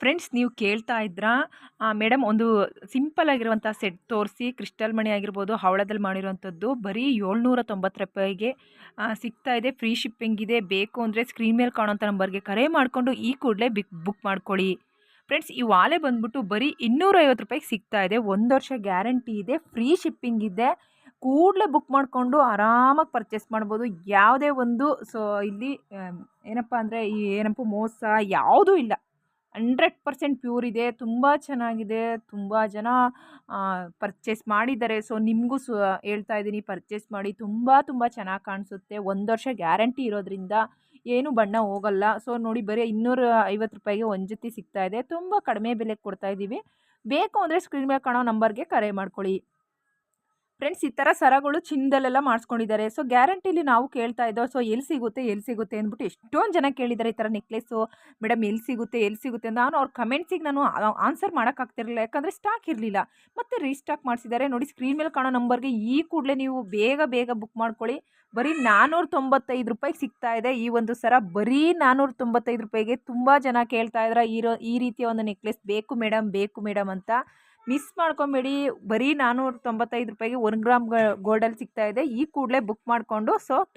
Friends ನೀವು ಕೇಳ್ತಾ ಇದ್ರಾ ಮೇಡಮ್ ಒಂದು ಸಿಂಪಲ್ ಆಗಿರುವಂಥ ಸೆಟ್ ತೋರಿಸಿ ಕ್ರಿಸ್ಟಲ್ ಮಣಿ ಆಗಿರ್ಬೋದು, ಹವಳದಲ್ಲಿ ಮಾಡಿರುವಂಥದ್ದು ಬರೀ ಏಳ್ನೂರ ತೊಂಬತ್ತು ರೂಪಾಯಿಗೆ ಸಿಗ್ತಾ ಇದೆ. ಫ್ರೀ ಶಿಪ್ಪಿಂಗ್ ಇದೆ. ಬೇಕು ಅಂದರೆ ಸ್ಕ್ರೀನ್ ಮೇಲೆ ಕಾಣೋಂಥ ನಂಬರ್ಗೆ ಕರೆ ಮಾಡಿಕೊಂಡು ಈ ಕೂಡಲೇ ಬಿಕ್, ಬುಕ್ ಮಾಡ್ಕೊಳ್ಳಿ. ಫ್ರೆಂಡ್ಸ್, ಈ ವಾಲೆ ಬಂದ್ಬಿಟ್ಟು ಬರೀ ಇನ್ನೂರೈವತ್ತು ರೂಪಾಯಿಗೆ ಸಿಗ್ತಾ ಇದೆ. ಒಂದು ವರ್ಷ ಗ್ಯಾರಂಟಿ ಇದೆ. ಫ್ರೀ ಶಿಪ್ಪಿಂಗ್ ಇದೆ. ಕೂಡಲೇ ಬುಕ್ ಮಾಡಿಕೊಂಡು ಆರಾಮಾಗಿ ಪರ್ಚೇಸ್ ಮಾಡ್ಬೋದು. ಯಾವುದೇ ಒಂದು, ಸೊ, ಇಲ್ಲಿ ಏನಪ್ಪ ಅಂದರೆ ಈ ಏನಪ್ಪ ಮೋಸ, ಯಾವುದೂ ಇಲ್ಲ. ಹಂಡ್ರೆಡ್ ಪರ್ಸೆಂಟ್ ಪ್ಯೂರ್ ಇದೆ, ತುಂಬ ಚೆನ್ನಾಗಿದೆ, ತುಂಬ ಜನ ಪರ್ಚೇಸ್ ಮಾಡಿದ್ದಾರೆ. ಸೊ ನಿಮಗೂ ಸು, ಹೇಳ್ತಾ ಇದ್ದೀನಿ ಪರ್ಚೇಸ್ ಮಾಡಿ ತುಂಬ ತುಂಬ ಚೆನ್ನಾಗಿ ಕಾಣಿಸುತ್ತೆ. ಒಂದು ವರ್ಷ ಗ್ಯಾರಂಟಿ ಇರೋದ್ರಿಂದ ಏನು ಬಣ್ಣ ಹೋಗಲ್ಲ. ಸೊ ನೋಡಿ ಬರೀ ಇನ್ನೂರ ಐವತ್ತು ರೂಪಾಯಿಗೆ ಒಂದು ಜೊತೆ ಸಿಗ್ತಾ ಇದೆ. ತುಂಬ ಕಡಿಮೆ ಬೆಲೆಗೆ ಕೊಡ್ತಾ ಇದ್ದೀವಿ. ಬೇಕು ಅಂದರೆ ಸ್ಕ್ರೀನ್ ಮೇಲೆ ಕಾಣೋ ನಂಬರ್ಗೆ ಕರೆ ಮಾಡ್ಕೊಳ್ಳಿ. ಫ್ರೆಂಡ್ಸ್, ಈ ಥರ ಸರಗಳು ಚಿನ್ನದಲ್ಲೆಲ್ಲ ಮಾಡಿಸ್ಕೊಂಡಿದ್ದಾರೆ. ಸೊ, ಗ್ಯಾರಂಟಿಲಿ ನಾವು ಕೇಳ್ತಾ ಇದ್ದೋ ಸೊ, ಎಲ್ಲಿ ಸಿಗುತ್ತೆ ಎಲ್ಲಿ ಸಿಗುತ್ತೆ? ಅಂದ್ಬಿಟ್ಟು ಎಷ್ಟೊಂದು ಜನ ಕೇಳಿದ್ದಾರೆ ಈ ಥರ ನೆಕ್ಲೆಸ್ಸು ಮೇಡಮ್, ಎಲ್ಲಿ ಸಿಗುತ್ತೆ ಎಲ್ಲಿ ಸಿಗುತ್ತೆ? ಅಂತ ನಾನು ಅವ್ರ ಕಮೆಂಟ್ಸಿಗೆ ನಾನು ಆನ್ಸರ್ ಮಾಡೋಕ್ಕಾಗ್ತಿರಲಿಲ್ಲ ಯಾಕಂದರೆ ಸ್ಟಾಕ್ ಇರಲಿಲ್ಲ. ಮತ್ತೆ ರೀಸ್ಟಾಕ್ ಮಾಡಿಸಿದ್ದಾರೆ. ನೋಡಿ, ಸ್ಕ್ರೀನ್ ಮೇಲೆ ಕಾಣೋ ನಂಬರ್ಗೆ ಈ ಕೂಡಲೇ ನೀವು ಬೇಗ ಬೇಗ ಬುಕ್ ಮಾಡ್ಕೊಳ್ಳಿ. ಬರೀ ನಾನ್ನೂರ ತೊಂಬತ್ತೈದು ರೂಪಾಯಿಗೆ ಸಿಗ್ತಾ ಇದೆ ಈ ಒಂದು ಸರ. ಬರೀ ನಾನ್ನೂರ ತೊಂಬತ್ತೈದು ರೂಪಾಯಿಗೆ ತುಂಬ ಜನ ಕೇಳ್ತಾ ಇದ್ದಾರೆ ಈ ಈ ರೀತಿಯ ಒಂದು ನೆಕ್ಲೆಸ್ ಬೇಕು ಮೇಡಮ್ ಬೇಕು ಮೇಡಮ್ ಅಂತ. ಮಿಸ್ ಮಾಡ್ಕೊಬೇಡಿ. ಬರೀ ನಾನ್ನೂರ ತೊಂಬತ್ತೈದು ರೂಪಾಯಿಗೆ ಒಂದು ಗ್ರಾಮ್ ಗೋಲ್ಡಲ್ಲಿ ಸಿಗ್ತಾ ಇದೆ. ಈ ಕೂಡಲೇ ಬುಕ್ ಮಾಡಿಕೊಂಡು ಸೊ